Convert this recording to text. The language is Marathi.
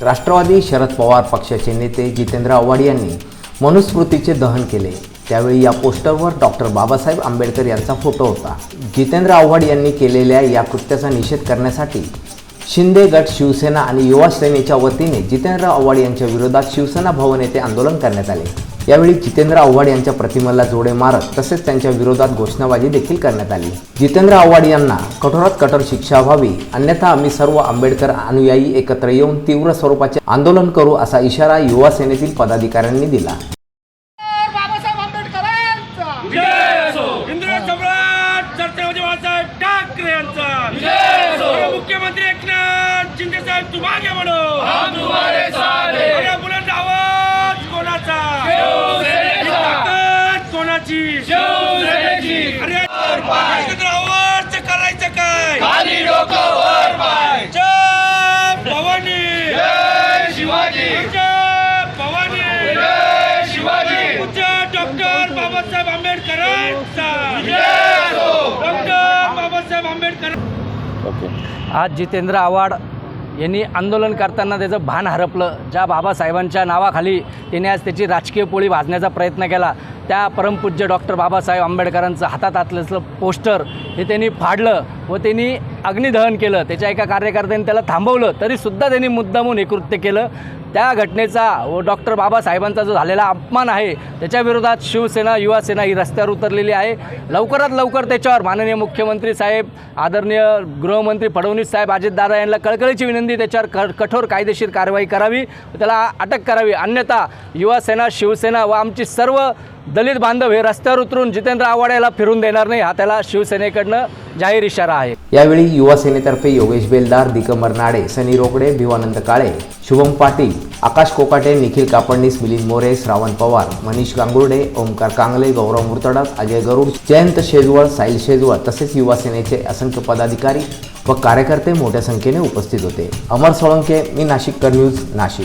राष्ट्रवादी शरद पवार पक्षाचे नेते जितेंद्र आव्हाड यांनी मनुस्मृतीचे दहन केले. त्यावेळी या पोस्टरवर डॉक्टर बाबासाहेब आंबेडकर यांचा फोटो होता. जितेंद्र आव्हाड यांनी केलेल्या या कृत्याचा निषेध करण्यासाठी शिंदे गट शिवसेना आणि युवा सेनेच्या वतीने जितेंद्र आव्हाड यांच्या विरोधात शिवसेना भवन येथे आंदोलन करण्यात आले. यावेळी जितेंद्र आव्हाड यांच्या प्रतिमेला जोडे मारत तसेच त्यांच्या विरोधात घोषणाबाजी देखील करण्यात आली. जितेंद्र आव्हाड यांना कठोरात कठोर शिक्षा व्हावी अन्यथा आम्ही सर्व आंबेडकर अनुयायी एकत्र येऊन तीव्र स्वरूपाचे आंदोलन करू असा इशारा युवा सेनेतील पदाधिकाऱ्यांनी दिला. मुख्यमंत्री एकनाथ शिंदे साहेब तू मागे अरे करायचं काय? जय भवानी. शिवाजी. जय भवानी. शिवाजी. पूज्य डॉक्टर बाबासाहेब आंबेडकरांचा. डॉक्टर बाबासाहेब आंबेडकर. आज जितेंद्र आव्हाड यांनी आंदोलन करताना त्याचं भान हरपलं. ज्या बाबासाहेबांच्या नावाखाली त्यांनी आज त्याची राजकीय पोळी भाजण्याचा प्रयत्न केला. त्या परमपूज्य डॉक्टर बाबासाहेब आंबेडकरांचं हातात असलेलं पोस्टर हे त्यांनी फाडलं व त्यांनी अग्निदहन केलं. त्याच्या एका कार्यकर्त्यांनी त्याला थांबवलं. तरीसुद्धा त्यांनी मुद्दामून हे कृत्य केलं. त्या घटनेचा व डॉक्टर बाबासाहेबांचा जो झालेला अपमान आहे त्याच्याविरोधात शिवसेना युवासेना ही रस्त्यावर उतरलेली आहे. लवकरात लवकर त्याच्यावर माननीय मुख्यमंत्री साहेब आदरणीय गृहमंत्री फडणवीस साहेब अजितदादा यांना कळकळीची विनंती त्याच्यावर क कठोर कायदेशीर कारवाई करावी त्याला अटक करावी. अन्यथा युवासेना शिवसेना व आमची सर्व दलित बांधव हे रस्त्यावर उतरून जितेंद्र आव्हाड याला फिरून देणार नाही हा त्याला शिवसेनेकडनं जाहीर इशारा आहे. यावेळी युवा सेनेतर्फे योगेश बेलदार दिगंबर नाडे सनी रोकडे भिवानंद काळे शुभम पाटील आकाश कोकाटे निखिल कापडणीस मिलिंद मोरे श्रावण पवार मनीष गांगुर्डे ओमकार कांगले गौरव मुर्तडक अजय गरुड जयंत शेजवळ साहिल शेजवळ तसेच युवा सेनेचे असंख्य पदाधिकारी व कार्यकर्ते मोठ्या संख्येने उपस्थित होते. अमर सोळंके मी नाशिककर न्यूज नाशिक.